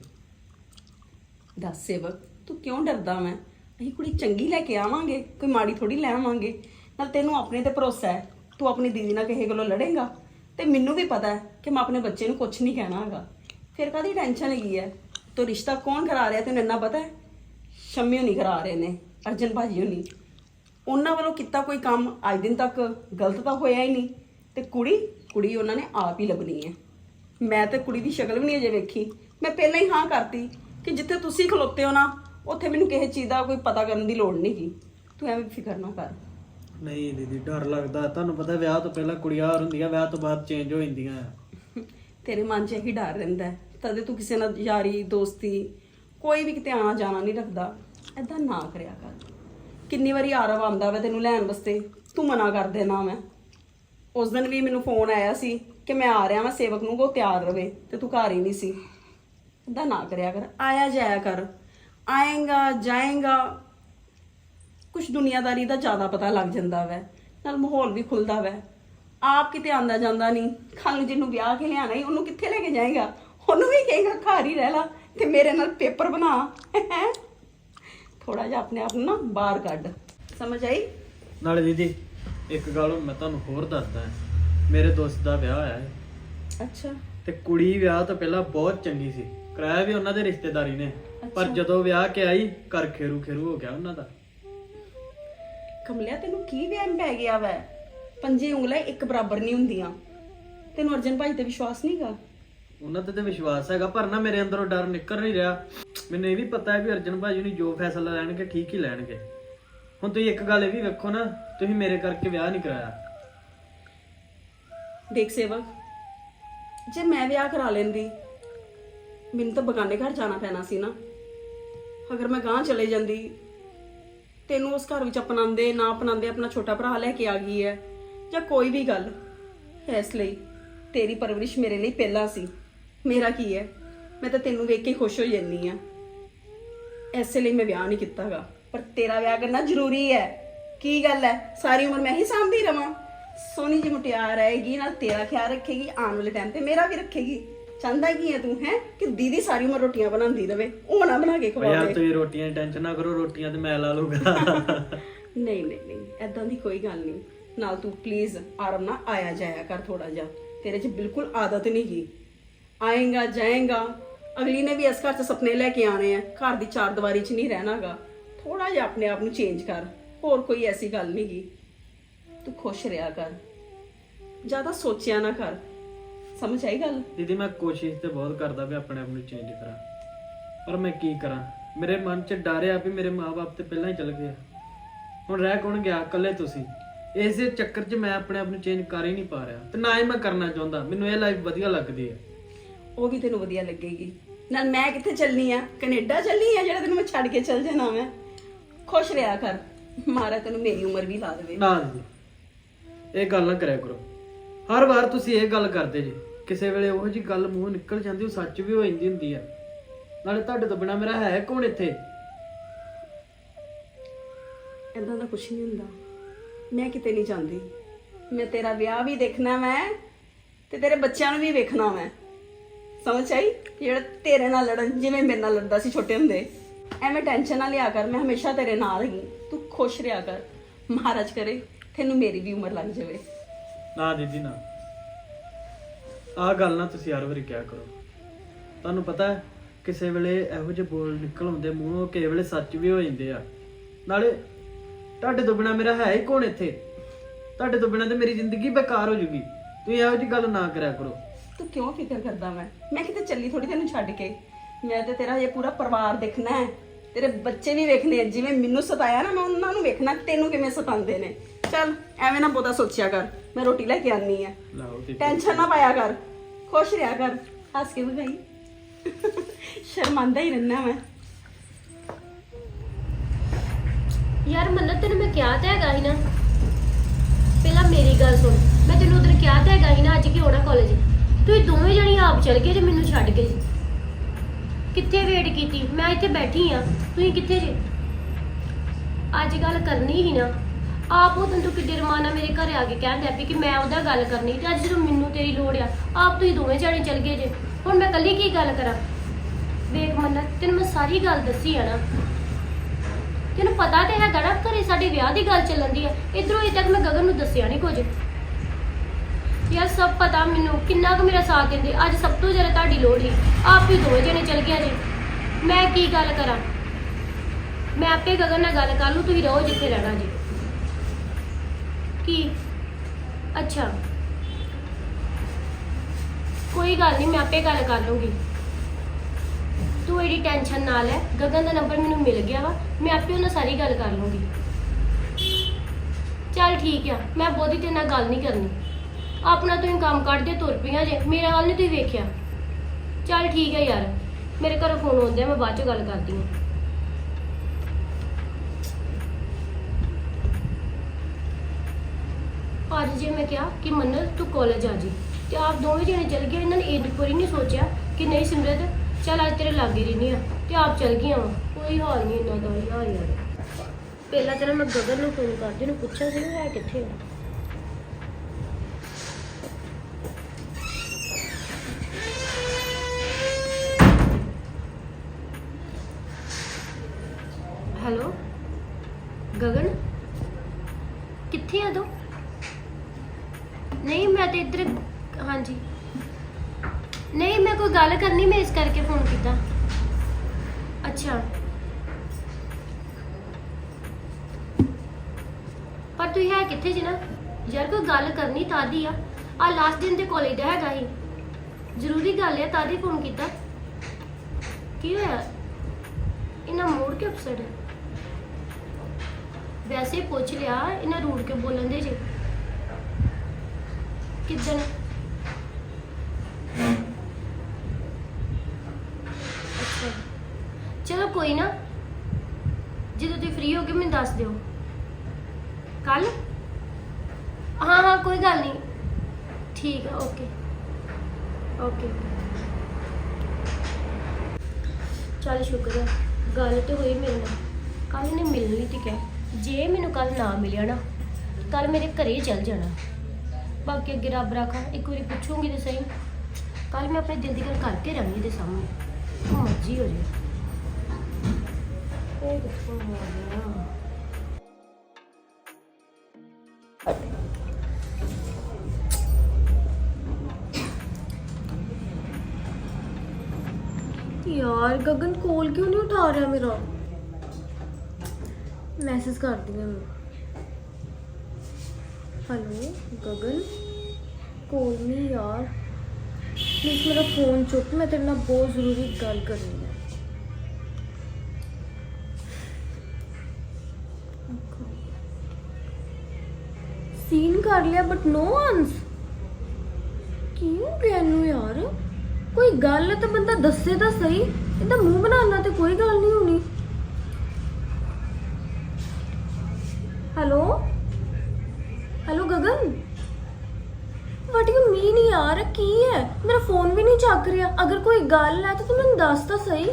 ਦੱਸ ਸੇਵਕ ਤੂੰ ਕਿਉਂ ਡਰਦਾ ਮੈਂ? ਅਸੀਂ ਕੁੜੀ ਚੰਗੀ ਲੈ ਕੇ ਆਵਾਂਗੇ, ਕੋਈ ਮਾੜੀ ਥੋੜੀ ਲੈ ਆਵਾਂਗੇ। ਨਾਲ ਤੈਨੂੰ ਆਪਣੇ ਤੇ ਭਰੋਸਾ ਹੈ, ਤੂੰ ਆਪਣੀ ਦੀਦੀ ਨਾਲ ਕਿਸੇ ਕੋਲੋਂ ਲੜੇਂਗਾ। ਤੇ ਮੈਨੂੰ ਵੀ ਪਤਾ ਹੈ ਕਿ ਮੈਂ ਆਪਣੇ ਬੱਚੇ ਨੂੰ ਕੁਝ ਨਹੀਂ ਕਹਿਣਾ ਹੈਗਾ ਫਿਰ ਕਾਦੀ ਟੈਨਸ਼ਨ ਹੈਗੀ ਹੈ? ਤੋ ਰਿਸ਼ਤਾ ਕੌਣ ਕਰਾ ਰਿਹਾ ਤੈਨੂੰ ਇੰਨਾ ਪਤਾ ਹੈ? ਸ਼ੰਮੀ ਨਹੀਂ ਕਰਾ ਰਹੇ ਨੇ, ਅਰਜਨ ਭਾਜੀ ਹੁਣੀ। ਉਹਨਾਂ ਵੱਲੋਂ ਕੀਤਾ ਕੋਈ ਕੰਮ ਅੱਜ ਦਿਨ ਤੱਕ ਗਲਤ ਤਾਂ ਹੋਇਆ ਹੀ ਨਹੀਂ। ਤੇ ਕੁੜੀ ਕੁੜੀ ਉਹਨਾਂ ਨੇ ਆਪ ਹੀ ਲੱਭਣੀ ਹੈ। ਮੈਂ ਤਾਂ ਕੁੜੀ ਦੀ ਸ਼ਕਲ ਵੀ ਨਹੀਂ ਅਜੇ ਵੇਖੀ। ਮੈਂ ਪਹਿਲਾਂ ਹੀ ਹਾਂ ਕਰਤੀ ਕਿ ਜਿੱਥੇ ਤੁਸੀਂ ਖਲੋਤੇ ਹੋ ਨਾ ਉੱਥੇ ਮੈਨੂੰ ਕਿਸੇ ਚੀਜ਼ ਦਾ ਕੋਈ ਪਤਾ ਕਰਨ ਦੀ ਲੋੜ ਨਹੀਂ ਗੀ। ਤੂੰ ਐਵੇਂ ਫਿਕਰ ਨਾ ਕਰ। ਨਹੀਂ ਦੀਦੀ ਡਰ ਲੱਗਦਾ। ਤੁਹਾਨੂੰ ਪਤਾ ਵਿਆਹ ਤੋਂ ਪਹਿਲਾਂ ਕੁੜੀਆਂ ਹੋਰ ਹੁੰਦੀਆਂ ਵਿਆਹ ਤੋਂ ਬਾਅਦ ਚੇਂਜ ਹੋ ਜਾਂਦੀਆਂ ਆ। ਤੇਰੇ ਮਨ 'ਚ ਇਹੀ ਡਰ ਰਹਿੰਦਾ ਹੈ। ਤਦੇ ਤੂੰ ਕਿਸੇ ਨਾਲ ਯਾਰੀ ਦੋਸਤੀ ਕੋਈ ਵੀ ਕਿਤੇ ਆਣਾ ਜਾਣਾ ਨਹੀਂ ਰੱਖਦਾ। ਐਦਾਂ ਨਾ ਕਰਿਆ ਕਰ। ਕਿੰਨੀ ਵਾਰੀ ਆਰਵ ਆਉਂਦਾ ਵਾ ਤੈਨੂੰ ਲੈਣ ਵਾਸਤੇ। ਤੂੰ ਮਨਾ ਕਰ ਦੇਣਾ ਮੈਂ ਉਸ ਦਿਨ ਵੀ ਮੈਨੂੰ ਫੋਨ ਆਇਆ ਸੀ ਕਿ ਮੈਂ ਆ ਰਿਹਾ ਵਾਂ ਸੇਵਕ ਨੂੰ ਉਹ ਤਿਆਰ ਰਵੇ ਤੇ ਤੂੰ ਘਰ ਹੀ ਨਹੀਂ ਸੀ। ਐਦਾਂ ਨਾ ਕਰਿਆ ਕਰ। ਆਇਆ ਜਾਇਆ ਕਰ। ਆਏਗਾ ਜਾਏਗਾ। ਕੁਝ ਦੁਨੀਆਦਾਰੀ ਦਾ ਜ਼ਿਆਦਾ ਪਤਾ ਲੱਗ ਜਾਂਦਾ ਵੈ। ਨਾਲ ਮਾਹੌਲ ਵੀ ਖੁੱਲਦਾ ਵੈ। ਆਪ ਕਿਤੇ ਆਂਦਾ ਜਾਂਦਾ ਨਹੀਂ ਨੂੰ ਜਿਹਨੂੰ ਵਿਆਹ ਕੇ ਲਿਆਣਾ ਹੀ ਉਹਨੂੰ ਕਿੱਥੇ ਲੈ ਕੇ ਜਾਏਗਾ? ਉਹਨੂੰ ਵੀ ਕਹੇਗਾ ਘਰ ਹੀ ਰਹਿ ਲਾ ਤੇ ਮੇਰੇ ਨਾਲ ਪੇਪਰ ਬਣਾ। ਥੋੜਾ ਜਿਹਾ ਆਪਣੇ ਆਪ ਨੂੰ ਨਾ ਬਾਹਰ ਕੱਢ। ਸਮਝ ਆਈ? ਨਾਲੇ ਦੀਦੀ ਇੱਕ ਗੱਲ ਮੈਂ ਤੁਹਾਨੂੰ ਹੋਰ ਦੱਸਦਾ। ਮੇਰੇ ਦੋਸਤ ਦਾ ਵਿਆਹ ਹੋਇਆ ਹੈ ਅੱਛਾ। ਤੇ ਕੁੜੀ ਵਿਆਹ ਤੋਂ ਪਹਿਲਾਂ ਬਹੁਤ ਚੰਗੀ ਸੀ। ਕਰਾਇਆ ਵੀ ਉਹਨਾਂ ਦੇ ਰਿਸ਼ਤੇਦਾਰੀ ਨੇ। ਪਰ ਜਦੋਂ ਵਿਆਹ ਕੇ ਆਈ ਘਰ ਖੇਰੂ ਖੇਰੂ ਹੋ ਗਿਆ ਉਹਨਾਂ ਦਾ। ਕਮਲਿਆ ਤੈਨੂੰ ਕੀ ਵਹਿਮ ਪੈ ਗਿਆ ਵੈ? ਪੰਜੇ ਉਂਗਲਾਂ ਇੱਕ ਬਰਾਬਰ ਨਹੀਂ ਹੁੰਦੀਆਂ। ਤੈਨੂੰ ਅਰਜਨ ਭਾਈ ਤੇ ਵਿਸ਼ਵਾਸ ਨਹੀਂਗਾ ਉਹਨਾਂ ਤੇ ਤੇ ਵਿਸ਼ਵਾਸ ਹੈਗਾ ਪਰ ਨਾ ਮੇਰੇ ਅੰਦਰੋਂ ਡਰ ਨਿਕਲ ਨਹੀਂ ਰਿਹਾ। ਮੈਨੂੰ ਇਹ ਵੀ ਪਤਾ ਹੈ ਵੀ ਅਰਜਨ ਭਾਜੀ ਨੂੰ ਜੋ ਫੈਸਲਾ ਲੈਣਗੇ ਠੀਕ ਹੀ ਲੈਣਗੇ। ਹੁਣ ਤੁਸੀਂ ਇੱਕ ਗੱਲ ਇਹ ਵੀ ਵੇਖੋ ਨਾ ਤੁਸੀਂ ਮੇਰੇ ਕਰਕੇ ਵਿਆਹ ਨਹੀਂ ਕਰਾਇਆ। ਦੇਖ ਸੇਵਕ ਜੇ ਮੈਂ ਵਿਆਹ ਕਰਾ ਲੈਂਦੀ ਮੈਨੂੰ ਤਾਂ ਬਗਾਨੇ ਘਰ ਜਾਣਾ ਪੈਣਾ ਸੀ ਨਾ। ਅਗਰ ਮੈਂ ਗਾਂ ਚਲੇ ਜਾਂਦੀ, ਤੈਨੂੰ ਉਸ ਘਰ ਵਿੱਚ ਅਪਣਾਉਂਦੇ, ਨਾ ਅਪਣਾਉਂਦੇ, ਆਪਣਾ ਛੋਟਾ ਭਰਾ ਲੈ ਕੇ ਆ ਗਈ ਹੈ, ਜਾਂ ਕੋਈ ਵੀ ਗੱਲ, ਇਸ ਲਈ ਤੇਰੀ ਪਰਵਰਿਸ਼ ਮੇਰੇ ਲਈ ਪਹਿਲਾਂ ਸੀ। ਮੇਰਾ ਕੀ ਹੈ? ਮੈਂ ਤਾਂ ਤੈਨੂੰ ਵੇਖ ਕੇ ਖੁਸ਼ ਹੋ ਜਾਂਦੀ ਆ ਐਸੇ ਲਈ ਮੈਂ ਵਿਆਹ ਨਹੀਂ ਕੀਤਾਗਾ ਪਰ ਤੇਰਾ ਵਿਆਹ ਕਰਨਾ ਜ਼ਰੂਰੀ ਹੈ। ਕੀ ਗੱਲ ਹੈ? ਸਾਰੀ ਉਮਰ ਮੈਂ ਹੀ ਸਾਂਭਦੀ ਰਵਾਂ। ਸੋਹਣੀ ਜਿਹੀ ਮੁਟਿਆਰ ਆਏਗੀ ਨਾਲ ਤੇਰਾ ਖਿਆਲ ਰੱਖੇਗੀ, ਆਉਣ ਵਾਲੇ ਟਾਈਮ ਤੇ ਮੇਰਾ ਵੀ ਰੱਖੇਗੀ। ਚਾਹੁੰਦਾ ਕੀ ਹੈ ਤੂੰ ਹੈ? ਕਿ ਦੀਦੀ ਸਾਰੀ ਉਮਰ ਰੋਟੀਆਂ ਬਣਾਉਂਦੀ ਰਵੇ ਉਹ ਨਾ ਬਣਾ ਕੇ ਓ ਯਾਰ ਤੁਸੀਂ ਰੋਟੀਆਂ ਦੀ ਟੈਨਸ਼ਨ ਨਾ ਕਰੋ ਰੋਟੀਆਂ ਤੇ ਮੈਂ ਲਾ ਲੂਗਾ ਨਹੀਂ ਨਹੀਂ ਨਹੀਂ ਐਦਾਂ ਦੀ ਕੋਈ ਗੱਲ ਨਹੀਂ। ਨਾਲ ਤੂੰ ਪਲੀਜ਼ ਆਰਾਮ ਨਾਲ ਆਇਆ ਜਾਇਆ ਕਰ ਥੋੜਾ ਜਿਹਾ। ਤੇਰੇ 'ਚ ਬਿਲਕੁਲ ਆਦਤ ਨਹੀਂ ਗੀ। ਆਏਗਾ ਜਾਏਗਾ। ਅਗਲੀ ਨੇ ਵੀ ਇਸ ਘਰ 'ਚ ਸੁਪਨੇ ਲੈ ਕੇ ਆਣੇ ਆ। ਘਰ ਦੀ ਚਾਰ ਦੀਵਾਰੀ 'ਚ ਨਹੀਂ ਰਹਿਣਾਗਾ। ਥੋੜਾ ਜਿਹਾ ਆਪਣੇ ਆਪ ਨੂੰ ਚੇਂਜ ਕਰ। ਹੋਰ ਕੋਈ ਐਸੀ ਗੱਲ ਨਹੀਂ ਗੀ। ਤੂੰ ਖੁਸ਼ ਰਿਹਾ ਕਰ। ਜ਼ਿਆਦਾ ਸੋਚਿਆ ਨਾ ਕਰ। ਸਮਝ ਆਈ ਗੱਲ? ਦੀਦੀ ਮੈਂ ਕੋਸ਼ਿਸ਼ ਤੇ ਬਹੁਤ ਕਰਦਾ ਵੀ ਆਪਣੇ ਆਪ ਨੂੰ ਚੇਂਜ ਕਰਾਂ। ਪਰ ਮੈਂ ਕੀ ਕਰਾਂ? ਮੇਰੇ ਮਨ 'ਚ ਡਰ ਆ ਵੀ ਮੇਰੇ ਮਾਪੇ ਤੇ ਪਹਿਲਾਂ ਹੀ ਚਲ ਗਏ ਆ। ਹੁਣ ਰਹਿ ਕੌਣ ਗਿਆ? ਇਕੱਲੇ ਤੁਸੀਂ। ਇਸੇ ਚੱਕਰ 'ਚ ਮੈਂ ਆਪਣੇ ਆਪ ਨੂੰ ਚੇਂਜ ਕਰ ਹੀ ਨਹੀਂ ਪਾ ਰਿਹਾ। ਤੇ ਨਾ ਹੀ ਮੈਂ ਕਰਨਾ ਚਾਹੁੰਦਾ। ਮੈਨੂੰ ਇਹ ਲਾਈਫ ਵਧੀਆ ਲੱਗਦੀ ਹੈ ਉਹ ਵੀ ਤੈਨੂੰ ਵਧੀਆ ਲੱਗੇਗੀ। ਨਾਲ ਮੈਂ ਕਿੱਥੇ ਚੱਲਨੀ ਆ? ਕੈਨੇਡਾ ਚੱਲਨੀ ਆ? ਜਿਹੜਾ ਤੈਨੂੰ ਮੈਂ ਛੱਡ ਕੇ ਚੱਲ ਜਾਣਾ ਮੈਂ? ਖੁਸ਼ ਰਿਹਾ ਕਰ। ਮਾਰਾ ਤੈਨੂੰ ਮੇਰੀ ਉਮਰ ਵੀ ਲਾ ਦੇਵੇ। ਨਾ ਜੀ ਇਹ ਗੱਲ ਨਾ ਕਰਿਆ ਕਰੋ। ਹਰ ਵਾਰ ਤੁਸੀਂ ਇਹ ਗੱਲ ਕਰਦੇ ਜੀ। ਕਿਸੇ ਵੇਲੇ ਉਹੋ ਜੀ ਗੱਲ ਮੂੰਹ ਨਿਕਲ ਜਾਂਦੀ ਉਹ ਸੱਚ ਵੀ ਹੋ ਜਾਂਦੀ ਹੁੰਦੀ ਆ। ਨਾਲੇ ਤੁਹਾਡੇ ਤੋਂ ਬਿਨਾ ਮੇਰਾ ਹੈ ਕੌਣ ਇੱਥੇ? ਇਦਾਂ ਦਾ ਕੁਝ ਨਹੀਂ ਹੁੰਦਾ। ਮੈਂ ਕਿਤੇ ਨਹੀਂ ਜਾਂਦੀ। ਮੈਂ ਤੇਰਾ ਵਿਆਹ ਵੀ ਦੇਖਣਾ ਮੈਂ ਤੇ ਤੇਰੇ ਬੱਚਿਆਂ ਨੂੰ ਵੀ ਵੇਖਣਾ ਮੈਂ ਸਮਝ ਆਈ? ਜਿਹੜਾ ਤੇਰੇ ਨਾਲ ਲੜਨ ਜਿਵੇਂ ਮੇਰੇ ਨਾਲ ਲੜਦਾ ਸੀ ਛੋਟੇ ਹੁੰਦੇ। ਐਵੇਂ ਟੈਨਸ਼ਨ ਨਾ ਲਿਆ ਕਰ ਮੈਂ ਹਮੇਸ਼ਾ ਤੇਰੇ ਨਾਲ ਹੀ। ਤੂੰ ਖੁਸ਼ ਰਿਹਾ ਕਰ। ਮਹਾਰਾਜ ਕਰੇ ਤੈਨੂੰ ਮੇਰੀ ਵੀ ਉਮਰ ਲੱਗ ਜਾਵੇ। ਨਾ ਦੀਦੀ ਨਾ। ਆਹ ਗੱਲ ਨਾ ਤੁਸੀਂ ਹਰ ਵਾਰੀ ਕਿਹਾ ਕਰੋ। ਤੁਹਾਨੂੰ ਪਤਾ ਹੈ, ਕਿਸੇ ਵੇਲੇ ਇਹੋ ਜਿਹੇ ਬੋਲ ਨਿਕਲ ਆਉਂਦੇ, ਮੂੰਹੋਂ ਕਿਸੇ ਵੇਲੇ ਸੱਚ ਵੀ ਹੋ ਜਾਂਦੇ ਆ। ਨਾਲੇ ਤੁਹਾਡੇ ਤੋਂ ਬਿਨਾ ਮੇਰਾ ਹੈ ਹੀ ਕੌਣ ਇੱਥੇ? ਤੁਹਾਡੇ ਤੋਂ ਬਿਨਾ ਤੇ ਮੇਰੀ ਜ਼ਿੰਦਗੀ ਬੇਕਾਰ ਹੋ ਜੂਗੀ। ਤੁਸੀਂ ਇਹੋ ਜਿਹੀ ਗੱਲ ਨਾ ਕਰਿਆ ਕਰੋ। ਤੂੰ ਕਿਉਂ ਫਿਕਰ ਕਰਦਾ ਮੈਂ ਮੈਂ ਕਿਤੇ ਚੱਲੀ ਥੋੜੀ ਤੈਨੂੰ ਛੱਡ ਕੇ। ਮੈਂ ਤੇ ਤੇਰਾ ਇਹ ਪੂਰਾ ਪਰਿਵਾਰ ਦੇਖਣਾ ਹੈ। ਤੇਰੇ ਬੱਚੇ ਵੀ ਵੇਖਣੇ ਆ, ਜਿਵੇਂ ਮੈਨੂੰ ਸਤਾਇਆ ਨਾ, ਮੈਂ ਉਹਨਾਂ ਨੂੰ ਵੇਖਣਾ, ਤੈਨੂੰ ਕਿਵੇਂ ਸਤਾਉਂਦੇ ਨੇ? ਚੱਲ ਐਵੇਂ ਨਾ ਬਹੁਤਾ ਸੋਚਿਆ ਕਰ ਮੈਂ ਰੋਟੀ ਲੈ ਕੇ ਆਨੀ ਆ ਲਾਓ ਤੇ ਟੈਨਸ਼ਨ ਨਾ ਪਾਇਆ ਕਰ ਖੁਸ਼ ਰਿਹਾ ਕਰ। ਹੱਸ ਕੇ ਵਿਖਾਈ। ਸ਼ਰਮਾਂਦਾ ਹੀ ਰਹਿਣਾ ਮੈਂ। ਯਾਰ ਮੰਨਤ ਤੈਨੂੰ ਮੈਂ ਕਿਹਾ ਤਾਂ ਹੈਗਾ ਸੀ ਨਾ। ਪਹਿਲਾਂ ਮੇਰੀ ਗੱਲ ਸੁਣ ਮੈਂ ਤੈਨੂੰ ਉਧਰ ਕਿਹਾ ਤਾਂ ਹੈਗਾ ਸੀ ਨਾ ਅੱਜ ਕਿ ਆਉਣਾ ਕਾਲਜ ਤੁਸੀਂ ਦੋਵੇਂ ਜਣੀ ਆਪ ਚਲ ਗਏ ਤੇ ਮੈਨੂੰ ਛੱਡ ਗਏ ਜੀ ਕਿੱਥੇ ਵੇਟ ਕੀਤੀ? ਮੈਂ ਇੱਥੇ ਬੈਠੀ ਆ ਤੁਸੀਂ ਕਿੱਥੇ ਜੇ? ਅੱਜ ਗੱਲ ਕਰਨੀ ਹੀ ਨਾ। ਆਪ ਉਹ ਤੈਨੂੰ ਕਿੱਡੇ ਰਮਾਨਾ ਮੇਰੇ ਘਰੇ ਆ ਕੇ ਕਹਿੰਦਾ ਵੀ ਕਿ ਮੈਂ ਉਹਦਾ ਗੱਲ ਕਰਨੀ ਤੇ ਅੱਜ ਜਦੋਂ ਮੈਨੂੰ ਤੇਰੀ ਲੋੜ ਆ, ਆਪ ਤੁਸੀਂ ਦੋਵੇਂ ਜਣੇ ਚਲ ਗਏ ਜੇ। ਹੁਣ ਮੈਂ ਇਕੱਲੀ ਕੀ ਗੱਲ ਕਰਾਂ? ਵੇਖ ਮੰਨਤ, ਤੈਨੂੰ ਮੈਂ ਸਾਰੀ ਗੱਲ ਦੱਸੀ ਆ ਨਾ। ਤੈਨੂੰ ਪਤਾ ਤੇ ਹੈਗਾ ਨਾ ਘਰੇ ਸਾਡੇ ਵਿਆਹ ਦੀ ਗੱਲ ਚੱਲਣ ਦੀ ਹੈ ਇਧਰੋਂ ਅਜੇ ਤੱਕ ਮੈਂ ਗਗਨ ਨੂੰ ਦੱਸਿਆ ਨਹੀਂ ਕੁਝ। ਯਾਰ ਸਭ ਪਤਾ ਮੈਨੂੰ ਕਿੰਨਾ ਕੁ ਮੇਰਾ ਸਾਥ ਦਿੰਦੇ, ਅੱਜ ਸਭ ਤੋਂ ਜ਼ਿਆਦਾ ਤੁਹਾਡੀ ਲੋੜ ਸੀ। ਆਪ ਹੀ ਦੋਵੇਂ ਜਣੇ ਚਲ ਗਿਆ ਜੇ। ਮੈਂ ਕੀ ਗੱਲ ਕਰਾਂ? ਮੈਂ ਆਪੇ ਗਗਨ ਨਾਲ ਗੱਲ ਕਰ ਲੂ, ਤੁਸੀਂ ਰਹੋ ਜਿੱਥੇ ਰਹਿਣਾ ਜੀ। ਕੀ? ਅੱਛਾ। ਕੋਈ ਗੱਲ ਨਹੀਂ ਮੈਂ ਆਪੇ ਗੱਲ ਕਰ ਲੂੰਗੀ। ਤੂੰ ਇਹਦੀ ਟੈਨਸ਼ਨ ਨਾ ਲੈ। ਗਗਨ ਦਾ ਨੰਬਰ ਮੈਨੂੰ ਮਿਲ ਗਿਆ ਵਾ। ਮੈਂ ਆਪੇ ਉਹਨਾਂ ਸਾਰੀ ਗੱਲ ਕਰ ਲੂੰਗੀ। ਚੱਲ ਠੀਕ ਆ, ਮੈਂ ਬਹੁਤੀ ਤੇਰੇ ਨਾਲ ਗੱਲ ਨਹੀਂ ਕਰਨੀ। ਆਪਣਾ ਤੁਸੀਂ ਕੰਮ ਕੱਢਦੇ ਤੁਰ ਪਈਆਂ ਜੇ। ਮੇਰਾ ਹਾਲ ਨਹੀਂ ਤੁਸੀਂ ਵੇਖਿਆ। ਚੱਲ ਠੀਕ ਹੈ ਯਾਰ। ਮੇਰੇ ਘਰੋਂ ਫੋਨ ਆਉਂਦੇ ਆ ਮੈਂ ਬਾਅਦ ਚ ਗੱਲ ਕਰਦੀ ਹਾਂ। ਅੱਜ ਜੇ ਮੈਂ ਕਿਹਾ ਕਿ ਮੰਨਤ, ਤੂੰ ਕਾਲਜ ਆ ਜੀ ਤੇ ਆਪ ਦੋਵੇਂ ਜਣੇ ਚਲ ਗਏ, ਇਹਨਾਂ ਨੇ ਇਹ ਪੂਰੀ ਨਹੀਂ ਸੋਚਿਆ ਕਿ ਨਹੀਂ ਸਿਮਰਤ, ਚੱਲ ਅੱਜ ਤੇਰੇ ਲਾਗੇ ਰਹਿੰਦੀ ਆ ਤੇ ਆਪ ਚਲ ਗਈਆਂ ਵਾ ਕੋਈ ਹਾਲ ਨਹੀਂ ਇਹਨਾਂ ਦਾ ਯਾਰ ਯਾਰ ਪਹਿਲਾਂ ਤੇਰਾ ਮੈਂ ਗਗਨ ਨੂੰ ਫੋਨ ਕਰਦੀ ਨੂੰ ਪੁੱਛਿਆ ਸੀ ਹੈ ਕਿੱਥੇ ਆ। ਹੈਲੋ ਗਗਨ ਕਿੱਥੇ ਆ ਤੂੰ ਨਹੀਂ ਮੈਂ ਤੇ ਇੱਧਰ ਹਾਂਜੀ ਨਹੀਂ ਮੈਂ ਕੋਈ ਗੱਲ ਕਰਨੀ ਮੈਂ ਇਸ ਕਰਕੇ ਫੋਨ ਕੀਤਾ ਅੱਛਾ ਪਰ ਤੂੰ ਹੈ ਕਿੱਥੇ ਜੀ ਨਾ ਯਾਰ ਕੋਈ ਗੱਲ ਕਰਨੀ ਤਾਦੀ ਆ। ਆ ਲਾਸਟ ਦਿਨ ਤੇ ਕਾਲਜ ਦਾ ਹੈਗਾ ਹੀ ਜ਼ਰੂਰੀ ਗੱਲ ਹੈ ਤਾਦੀ ਫੋਨ ਕੀਤਾ। ਕੀ ਹੋਇਆ? ਇਹਨਾਂ ਮੂਡ ਕੇ ਅਪਸੈਟ ਹੈ ਵੈਸੇ ਪੁੱਛ ਲਿਆ, ਇਹਨਾਂ ਰੂੜ ਕੇ ਬੋਲਣ ਦੇ ਜੇ? ਕਿੱਦਣ? ਅੱਛਾ। ਚਲੋ ਕੋਈ ਨਾ, ਜਦੋਂ ਤੁਸੀਂ ਫ੍ਰੀ ਹੋ ਕੇ ਮੈਨੂੰ ਦੱਸ ਦਿਓ ਕੱਲ ਹਾਂ ਹਾਂ ਕੋਈ ਗੱਲ ਨਹੀਂ ਠੀਕ ਹੈ ਓਕੇ ਓਕੇ। ਚੱਲ ਸ਼ੁਕਰ ਹੈ ਗੱਲ ਤੇ ਹੋਈ ਮੇਰੇ ਨਾਲ। ਕੱਲ ਨੇ ਮਿਲਣ ਲਈ ਤੇ ਕਿਹਾ ਜੇ ਮੈਨੂੰ ਕੱਲ ਨਾ ਮਿਲਿਆ ਨਾ ਕੱਲ ਮੇਰੇ ਘਰੇ ਚੱਲ ਜਾਣਾ। ਬਾਕੀ ਅੱਗੇ ਰੱਬ ਰਾਖਾ, ਇੱਕ ਵਾਰੀ ਪੁੱਛੂੰਗੀ ਤੇ ਸਹੀ। ਕੱਲ ਮੈਂ ਆਪਣੇ ਦਿਲ ਦੀ ਗੱਲ ਕਰਕੇ ਰਹਾਂਗੀ ਦੇ ਸਾਹਮਣੇ। ਉਹ ਮਰਜ਼ੀ ਹੋ ਜੇ ਇਹ ਕਿੱਥੋਂ ਆ ਗਿਆ? ਯਾਰ ਗਗਨ ਕੋਲ ਕਿਉਂ ਨਹੀਂ ਉਠਾ ਰਿਹਾ ਮੇਰਾ? ਮੈਸੇਜ ਕਰਦੀ ਹਾਂ ਮੈਂ ਹੈਲੋ ਗਗਨ? ਕੋਲ ਨਹੀਂ ਯਾਰ। ਪਲੀਜ਼ ਮੇਰਾ ਫੋਨ ਚੁੱਕ, ਮੈਂ ਤੇਰੇ ਨਾਲ ਬਹੁਤ ਜ਼ਰੂਰੀ ਗੱਲ ਕਰਨੀ ਹੈ। ਸੀਨ ਕਰ ਲਿਆ ਬਟ ਨੋ ਆਨਸ ਕਿਉਂ ਹੋ ਗਿਆ ਇਹਨੂੰ ਯਾਰ? ਕੋਈ ਗੱਲ ਤਾਂ ਬੰਦਾ ਦੱਸੇ ਤਾਂ ਸਹੀ। ਇਹਦਾ ਮੂੰਹ ਬਣਾਉਣਾ ਤੇ ਕੋਈ ਗੱਲ ਨਹੀਂ ਹੋਣੀ। Hello? Hello, Gagan? What you mean ਯਾਰ ਕੀ ਹੈ? ਮੇਰਾ ਫੋਨ ਵੀ ਨਹੀਂ ਚੱਕ ਰਿਹਾ। ਅਗਰ ਕੋਈ ਗੱਲ ਹੈ ਤਾਂ ਤੂੰ ਮੈਨੂੰ ਦੱਸ ਤਾਂ ਸਹੀ।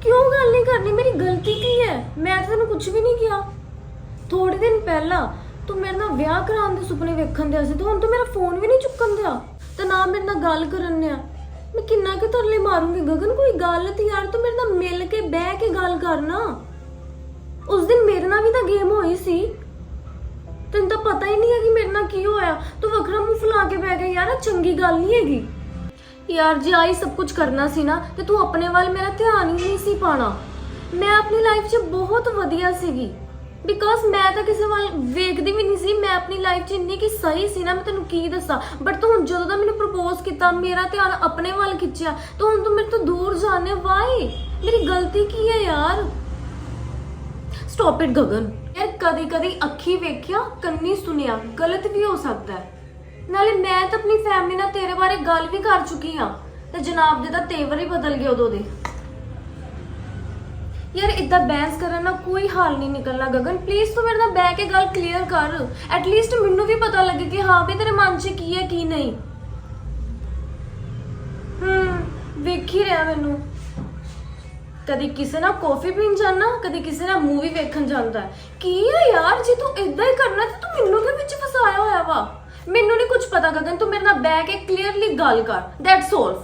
ਕਿਉਂ ਗੱਲ ਨਹੀਂ ਕਰਨੀ? ਮੇਰੀ ਗਲਤੀ ਕੀ ਹੈ? ਮੈਂ ਤਾਂ ਤੈਨੂੰ ਕੁਝ ਵੀ ਨਹੀਂ ਕਿਹਾ। ਥੋੜੇ ਦਿਨ ਪਹਿਲਾਂ ਤੂੰ ਮੇਰੇ ਨਾਲ ਵਿਆਹ ਕਰਾਉਣ ਦੇ ਸੁਪਨੇ ਵੇਖਣ ਦਿਆ ਸੀ ਤੇ ਹੁਣ ਤੂੰ ਮੇਰਾ ਫੋਨ ਵੀ ਨਹੀਂ ਚੁੱਕਣ ਦਿਆ। ਤੇ ਨਾ ਮੇਰੇ ਨਾਲ ਗੱਲ ਕਰਨ ਦਿਆ। ਮੈਂ ਕਿੰਨਾ ਕੁ ਤਰਲੇ ਮਾਰੂੰਗੀ ਗਗਨ? ਕੋਈ ਗੱਲ ਤੇ ਯਾਰ ਤੂੰ ਮੇਰੇ ਨਾਲ ਮਿਲ ਕੇ ਬਹਿ ਕੇ ਗੱਲ ਕਰਨਾ ਉਸ ਦਿਨ ਮੇਰੇ ਨਾਲ ਵੀ ਤਾਂ ਗੇਮ ਹੋਈ ਸੀ। ਤੈਨੂੰ ਤਾਂ ਪਤਾ ਹੀ ਨਹੀਂ ਹੈ ਕਿ ਮੇਰੇ ਨਾਲ ਕੀ ਹੋਇਆ। ਤੂੰ ਵੱਖਰਾ ਮੂੰਹ ਫੁਲਾ ਕੇ ਬਹਿ ਗਿਆ ਯਾਰ ਇਹ ਚੰਗੀ ਗੱਲ ਨਹੀਂ ਹੈਗੀ। ਯਾਰ, ਜੇ ਆਈ ਸਭ ਕੁਝ ਕਰਨਾ ਸੀ ਨਾ, ਤੇ ਤੂੰ ਆਪਣੇ ਵੱਲ ਮੇਰਾ ਧਿਆਨ ਹੀ ਨਹੀਂ ਸੀ ਪਾਣਾ ਮੈਂ ਆਪਣੀ ਲਾਈਫ 'ਚ ਬਹੁਤ ਵਧੀਆ ਸੀਗੀ। ਬਿਕਾਜ਼ ਮੈਂ ਤਾਂ ਕਿਸੇ ਵੱਲ ਵੇਖਦੀ ਵੀ ਨਹੀਂ ਸੀ, ਮੈਂ ਆਪਣੀ ਲਾਈਫ 'ਚ ਇੰਨੀ ਕਿ ਸਹੀ ਸੀ ਨਾ, ਮੈਂ ਤੈਨੂੰ ਕੀ ਦੱਸਾਂ? ਬਟ ਤੂੰ ਹੁਣ ਜਦੋਂ ਦਾ ਮੈਨੂੰ ਪ੍ਰਪੋਜ਼ ਕੀਤਾ, ਮੇਰਾ ਧਿਆਨ ਆਪਣੇ ਵੱਲ ਖਿੱਚਿਆ, ਤੂੰ ਹੁਣ ਤੂੰ ਮੇਰੇ ਤੋਂ ਦੂਰ ਜਾਣੇ ਵਾਈ ਮੇਰੀ ਗਲਤੀ ਕੀ ਹੈ ਯਾਰ? Stop it Gagan. ਯਾਰ ਕਦੀ ਕਦੀ ਅੱਖੀ ਵੇਖਿਆ, ਕੰਨੀ ਸੁਣਿਆ, ਗਲਤ ਵੀ ਹੋ ਸਕਦਾ ਹੈ। ਨਾਲੇ ਮੈਂ ਤਾਂ ਆਪਣੀ ਫੈਮਿਲੀ ਨਾਲ ਤੇਰੇ ਬਾਰੇ ਗੱਲ ਵੀ ਕਰ ਚੁੱਕੀ ਹਾਂ। ਤੇ ਜਨਾਬ ਦੇ ਤਾਂ ਤੇਵਰ ਹੀ ਬਦਲ ਗਏ ਉਦੋਂ ਦੇ। ਯਾਰ ਇਦਾਂ ਬਹਿਸ ਕਰਨ ਨਾਲ ਕੋਈ ਹਾਲ ਨਹੀਂ ਨਿਕਲਣਾ, ਗਗਨ। ਪਲੀਜ਼ ਤੂੰ ਮੇਰੇ ਨਾਲ ਬਹਿ ਕੇ ਗੱਲ ਕਲੀਅਰ ਕਰ। ਐਟ ਲੀਸਟ ਮੈਨੂੰ ਵੀ ਪਤਾ ਲੱਗੇ ਕਿ ਹਾਂ ਵੀ ਤੇਰੇ ਮਨ 'ਚ ਕੀ ਹੈ, ਕੀ ਨਹੀਂ। ਹੂੰ ਵੇਖ ਹੀ ਰਿਹਾ ਮੈਨੂੰ। ਕਦੇ ਕਿਸੇ ਨਾਲ ਕੌਫੀ ਪੀਣ ਜਾਣਾ ਕਦੇ ਕਿਸੇ ਨਾਲ ਮੂਵੀ ਵੇਖਣ ਜਾਂਦਾ। ਕੀ ਆ ਯਾਰ, ਜੇ ਤੂੰ ਇਦਾਂ ਹੀ ਕਰਨਾ ਤੇ ਤੂੰ ਮੈਨੂੰ ਵੀ ਵਿੱਚ ਫਸਾਇਆ ਹੋਇਆ ਵਾ? ਮੈਨੂੰ ਨਹੀਂ ਕੁਝ ਪਤਾ, ਗਗਨ, ਤੂੰ ਮੇਰੇ ਨਾਲ ਬਹਿ ਕੇ ਕਲੀਅਰਲੀ ਗੱਲ ਕਰ। ਦੈਟਸ ਆਲ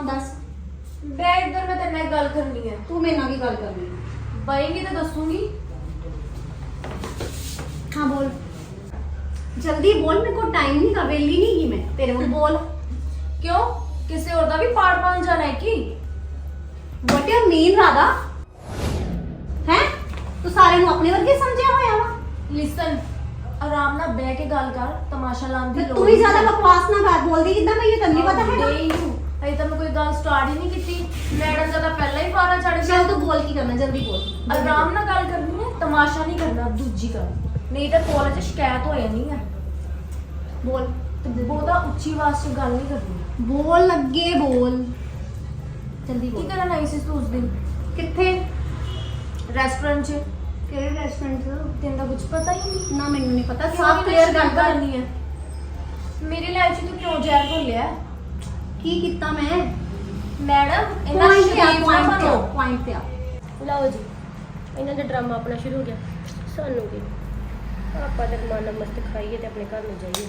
ਹਾਂ ਦੱਸ। ਬੈ ਇੱਧਰ ਮੈਂ ਤੇਰੇ ਨਾਲ ਇੱਕ ਗੱਲ ਕਰਨੀ ਹੈ ਤੂੰ ਮੇਰੇ ਨਾਲ ਵੀ ਗੱਲ ਕਰਨੀ ਹੈ। ਬਏਂਗੀ ਤਾਂ ਦੱਸੂਗੀ। ਹਾਂ ਬੋਲ। ਜਲਦੀ ਬੋਲ ਮੇਰੇ ਕੋਲ ਟਾਈਮ ਨਹੀਂ ਗਾ ਵੇਲੀ ਨਹੀਂ ਗਈ ਮੈਂ। ਤੇਰੇ ਕੋਲ ਬੋਲ। ਕਿਉਂ? ਕਿਸੇ ਹੋਰ ਦਾ ਵੀ ਪਾੜ ਪਾਣ ਜਾਣਾ ਹੈ ਕੀ? ਵਾਟ ਯੂ ਮੀਨ ਰਾਦਾ ਹੈ? ਤੂੰ ਸਾਰੇ ਨੂੰ ਆਪਣੇ ਵਰਗੇ ਸਮਝਿਆ ਹੋਇਆ ਵਾ? ਲਿਸਨ ਆਰਾਮ ਨਾਲ ਬਹਿ ਕੇ ਗੱਲ ਕਰ ਤਮਾਸ਼ਾ ਲਾਉਣ ਦੀ ਤੇ ਤੂੰ ਹੀ ਜ਼ਿਆਦਾ ਬਕਵਾਸ ਨਾ ਕਰ ਬੋਲਦੀ ਕਿਦਾਂ ਮੈਨੂੰ ਤੈਨੂੰ ਨਹੀਂ ਪਤਾ ਹੈਗਾ। ਅਜੇ ਤਾਂ ਮੈਂ ਗੱਲ ਸਟਾਰਟ ਹੀ ਨਹੀਂ ਕੀਤੀ। ਮੈਡਮ ਦਾ ਤਾਂ ਪਹਿਲਾਂ ਹੀ ਪਾਰਾ ਚੜ ਗਿਆ। ਚੱਲ ਤੂੰ ਬੋਲ ਕੀ ਕਰਨਾ ਜਲਦੀ ਬੋਲ। ਆਰਾਮ ਨਾਲ ਗੱਲ ਕਰਨੀ ਹੈ ਤਮਾਸ਼ਾ ਨਹੀਂ ਕਰਨਾ ਦੂਜੀ ਗੱਲ। ਨਹੀਂ ਤਾਂ ਕਾਲਜ 'ਚ ਸ਼ਿਕਾਇਤ ਹੋ ਜਾਣੀ ਹੈ। ਬੋਲ ਤੇ ਬਹੁਤਾ ਉੱਚੀ ਆਵਾਜ਼ 'ਚ ਗੱਲ ਨਹੀਂ ਕਰਨੀ। ਬੋਲ ਲੱਗੇ ਬੋਲ। ਜਲਦੀ ਕੀ ਬੋਲ। ਕਰਨ ਆਈ ਸੀ ਤੂੰ ਉਸ ਦਿਨ ਕਿੱਥੇ? ਰੈਸਟੋਰੈਂਟ 'ਚ। ਕਿਹੜੇ ਰੈਸਟੋਰੈਂਟ 'ਚ? ਤੈਨੂੰ ਤਾਂ ਕੁਝ ਪਤਾ ਹੀ ਨਹੀਂ। ਨਾ ਮੈਨੂੰ ਨਹੀਂ ਪਤਾ। ਸਾਫ਼ ਕਲੀਅਰ ਗੱਲ ਕਰ ਕਰਨੀ ਹੈ। ਮੇਰੀ ਲਾਈਫ 'ਚ ਤੂੰ ਕਿਉਂ ਜ਼ਹਿਰ ਘੋਲਿਆ? ਕੀ ਕੀਤਾ ਮੈਂ? ਮੈਡਮ ਇਹਨਾਂ ਪੁਆਇੰਟ ਤੇ ਆ ਸ਼ਰੀਫ ਨਾ ਪੁਆਇੰਟ ਤੇ ਬਣੋ। ਪੁਆਇੰਟ ਤੇ ਆ। ਲਓ ਜੀ ਇਹਨਾਂ ਦਾ ਡਰਾਮਾ ਆਪਣਾ ਸ਼ੁਰੂ ਹੋ ਗਿਆ। ਸਾਨੂੰ ਕੀ? ਆਪਾਂ ਤਾਂ ਮਨ ਮਸਤ ਖਾਈਏ ਤੇ ਆਪਣੇ ਘਰ ਨੂੰ ਜਾਈਏ।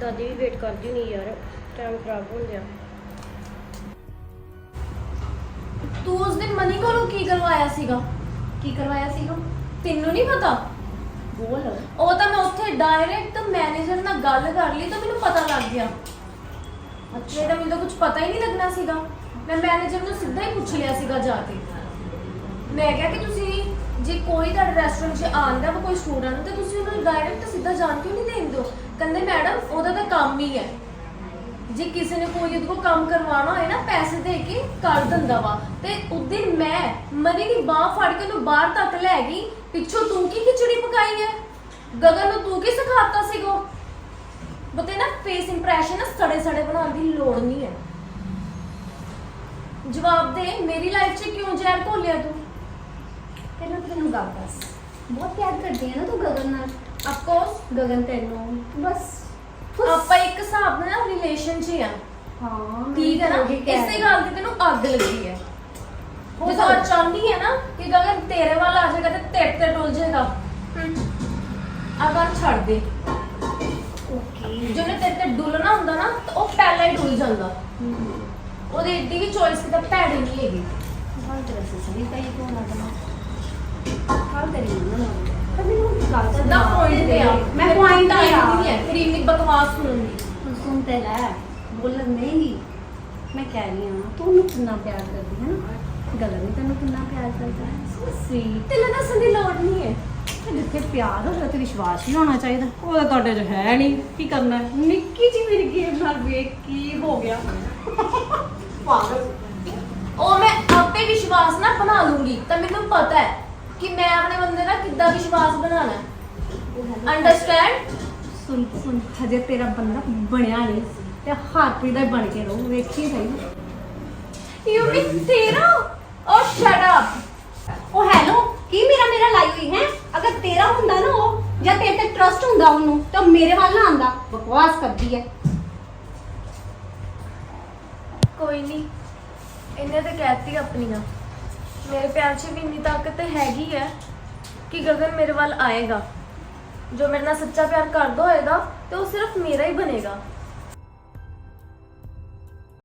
ਦਾਦੀ ਵੀ ਵੇਟ ਕਰਦੀ ਹੋਣੀ ਯਾਰ ਟਾਈਮ ਖਰਾਬ ਹੋਣ ਡਿਆ। ਤੂੰ ਉਸ ਦਿਨ ਮਨੀ ਕੋਲੋਂ ਕੀ ਕਰਵਾਇਆ ਸੀਗਾ? ਕੀ ਕਰਵਾਇਆ ਸੀਗਾ? ਤੈਨੂੰ ਨਹੀਂ ਪਤਾ? ਬੋਲ। ਉਹ ਤਾਂ ਮੈਂ ਉੱਥੇ ਡਾਇਰੈਕਟ ਮੈਨੇਜਰ ਨਾਲ ਗੱਲ ਕਰ ਲਈ ਤਾਂ ਮੈਨੂੰ ਪਤਾ ਲੱਗ ਗਿਆ। ਅੱਛਾ। ਤਾਂ ਮੈਨੂੰ ਤਾਂ ਕੁਝ ਪਤਾ ਹੀ ਨਹੀਂ ਲੱਗਣਾ ਸੀਗਾ। ਮੈਂ ਮੈਨੇਜਰ ਨੂੰ ਸਿੱਧਾ ਹੀ ਪੁੱਛ ਲਿਆ ਸੀਗਾ ਜਾ ਕੇ। ਮੈਂ ਕਿਹਾ ਕਿ ਤੁਸੀਂ ਜੇ ਕੋਈ ਤੁਹਾਡੇ ਰੈਸਟੋਰੈਂਟ 'ਚ ਆਂਦਾ ਵਾ ਕੋਈ ਸਟੂਡੈਂਟ ਤੇ ਤੁਸੀਂ ਉਹਨੂੰ ਡਾਇਰੈਕਟ ਸਿੱਧਾ ਜਾਣ ਕਿਉਂ ਨਹੀਂ ਦੇਂਦੇ ਹੋ ਕਹਿੰਦੇ ਮੈਡਮ ਉਹਦਾ ਤਾਂ ਕੰਮ ਹੀ ਹੈ। ਜੇ ਕਿਸੇ ਨੇ ਕੋਈ ਉਹਦੇ ਕੋਲ ਕੰਮ ਕਰਵਾਉਣਾ ਹੋਏ ਨਾ, ਪੈਸੇ ਦੇ ਕੇ ਕਰ ਦਿੰਦਾ ਵਾ। ਤੇ ਉਸ ਮੈਂ ਮਨੀ ਦੀ ਬਾਹ ਫੜ ਕੇ ਉਹਨੂੰ ਬਾਹਰ ਤੱਕ ਲੈ ਗਈ। ਪਿੱਛੋਂ ਤੂੰ ਕੀ ਖਿਚੜੀ ਪਕਾਈ ਹੈ? ਗਗਨ ਨੂੰ ਤੂੰ ਕੀ ਸਿਖਾਤਾ ਸੀਗੋ? ਬਤੇ ਨਾ ਫੇਸ ਇੰਪ੍ਰੈਸ਼ਨ ਨਾ ਸੜੇ ਸੜੇ ਬਣਾਉਣ ਦੀ ਲੋੜ ਨਹੀਂ ਹੈ। ਜਵਾਬ ਦੇ ਮੇਰੀ ਲਾਈਫ 'ਚ ਕਿਉਂ ਜ਼ਹਿਰ ਘੋਲਿਆ ਤੂੰ? ਪਹਿਲਾਂ ਤਾਂ ਤੈਨੂੰ ਗੱਲ ਦੱਸ। ਬਹੁਤ ਪਿਆਰ ਕਰਦੀ ਹੈ ਨਾ ਤੂੰ ਗਗਨ ਨਾਲ। ਆਫ ਕੋਰਸ ਗਗਨ ਤੈਨੂੰ ਬਸ। ਆਪਾਂ ਇੱਕ ਹਿਸਾਬ ਨਾਲ ਰਿਲੇਸ਼ਨ 'ਚ ਆ। ਹਾਂ ਠੀਕ ਹੈ ਨਾ? ਇਸੇ। ਗੱਲ ਦੀ ਤੈਨੂੰ ਅੱਗ ਲੱਗੀ ਹੈ ਹੋ ਜਦੋਂ ਉਹ ਸਕਦਾ। ਚਾਹੁੰਦੀ ਹੈ ਨਾ ਕਿ ਗਗਨ ਤੇਰੇ ਵੱਲ ਆ ਜਾਏਗਾ ਤੇ ਤੇਰੇ ਤੇ ਡੁੱਲ ਜਾਏਗਾ। ਆ ਗੱਲ ਛੱਡ ਦੇ। ਓਕੇ। ਜਿਹਨੇ ਤੇਰੇ ਤੇ ਡੁੱਲਣਾ ਹੁੰਦਾ ਨਾ ਤਾਂ ਉਹ ਪਹਿਲਾਂ ਹੀ ਡੁੱਲ ਜਾਂਦਾ। ਉਹਦੀ ਏਡੀ ਵੀ ਚੋਇਸ ਕਿਤੇ ਭੈੜੀ ਨਹੀਂ ਹੈਗੀ। ਹਾਲ ਤੇਰਾ ਸਹੀ ਤਾਂ ਇਹ ਕੋਣ ਲੱਗਣਾ ਹਾਲ ਤੇਰੀ ਨਾ ਪਰ ਮੈਨੂੰ ਗੱਲ ਤਾਂ ਸਿੱਧਾ ਪੁਆਇੰਟ ਤੇ ਆ। ਮੈਂ ਪੁਆਇੰਟ ਤੇ ਆ। ਨਹੀਂ ਹੈ ਤੇਰੀ ਇੰਨੀ ਬਕਵਾਸ ਸੁਣਨ ਹੁਣ ਸੁਣ ਤੇ ਲੈ। ਬੋਲਣ ਨਹੀਂ। ਮੈਂ ਕਹਿ ਰਹੀ ਹਾਂ ਤੂੰ ਉਹਨੂੰ ਕਿੰਨਾ ਪਿਆਰ ਕਰਦੀ ਹੈ ਨਾ? ਗਗਨ ਵੀ ਤੈਨੂੰ ਕਿੰਨਾ ਪਿਆਰ ਕਰਦਾ ਹੈ। ਸੋ ਸਵੀਟ ਤੈਨੂੰ ਦੱਸਣ ਦੀ ਲੋੜ ਨਹੀਂ ਹੈ। ਜਿੱਥੇ ਪਿਆਰ ਹੋਵੇ ਤੇ ਵਿਸ਼ਵਾਸ ਵੀ ਹੋਣਾ ਚਾਹੀਦਾ। ਉਹ ਤਾਂ ਤੁਹਾਡੇ 'ਚ ਹੈ ਨਹੀਂ। ਕੀ ਕਰਨਾ ਹੈ? ਨਿੱਕੀ ਜੀ ਮੇਰੀ ਗੇਮ ਨਾਲ ਵੇਖ ਕੀ ਹੋ ਗਿਆ। ਪਾਗਲ ਉਹ ਮੈਂ ਆਪੇ ਵਿਸ਼ਵਾਸ ਨਾ ਬਣਾ ਲੂੰਗੀ। ਤਾਂ ਮੈਨੂੰ ਪਤਾ ਹੈ ਕਿ ਮੈਂ ਆਪਣੇ ਬੰਦੇ ਨਾਲ ਕਿੱਦਾਂ ਵਿਸ਼ਵਾਸ ਬਣਾਉਣਾ ਹੈ। ਅੰਡਰਸਟੈਂਡ ਸੁਣ ਸੁਣ ਹਜੇ ਤੇਰਾ ਬੰਦਾ ਬਣਿਆ ਨਹੀਂ ਤੇ ਹਾਰਪ੍ਰੀਤ ਦਾ ਹੀ ਬਣ ਕੇ ਰਹੂ ਵੇਖੀ ਸਹੀ। ਯੂ ਮੀਨ ਤੇਰਾ? ਓ ਸ਼ਟ ਅਪ ਉਹ ਹੈਲੋ ਕੀ ਮੇਰਾ ਮੇਰਾ ਲਾਈ ਹੋਈ ਹੈ? ਅਗਰ ਤੇਰਾ ਹੁੰਦਾ ਨਾ ਉਹ ਜਾਂ ਤੇਰੇ ਤੇ ਟਰਸਟ ਹੁੰਦਾ ਉਹਨੂੰ ਤਾਂ ਉਹ ਮੇਰੇ ਵੱਲ ਨਾ ਆਂਦਾ ਬਕਵਾਸ ਕਰਦੀ ਹੈ। ਕੋਈ ਨਹੀਂ ਇਹਨੇ ਤਾਂ ਕਹਿਤੀ ਆਪਣੀਆਂ। ਮੇਰੇ ਪਿਆਰ 'ਚ ਵੀ ਇੰਨੀ ਤਾਕਤ ਤੇ ਹੈਗੀ ਹੈ ਕਿ ਗਗਨ ਮੇਰੇ ਵੱਲ ਆਏਗਾ। ਜੋ ਮੇਰੇ ਨਾਲ ਸੱਚਾ ਪਿਆਰ ਕਰਦਾ ਹੋਏਗਾ, ਤੇ ਉਹ ਸਿਰਫ ਮੇਰਾ ਹੀ ਬਣੇਗਾ।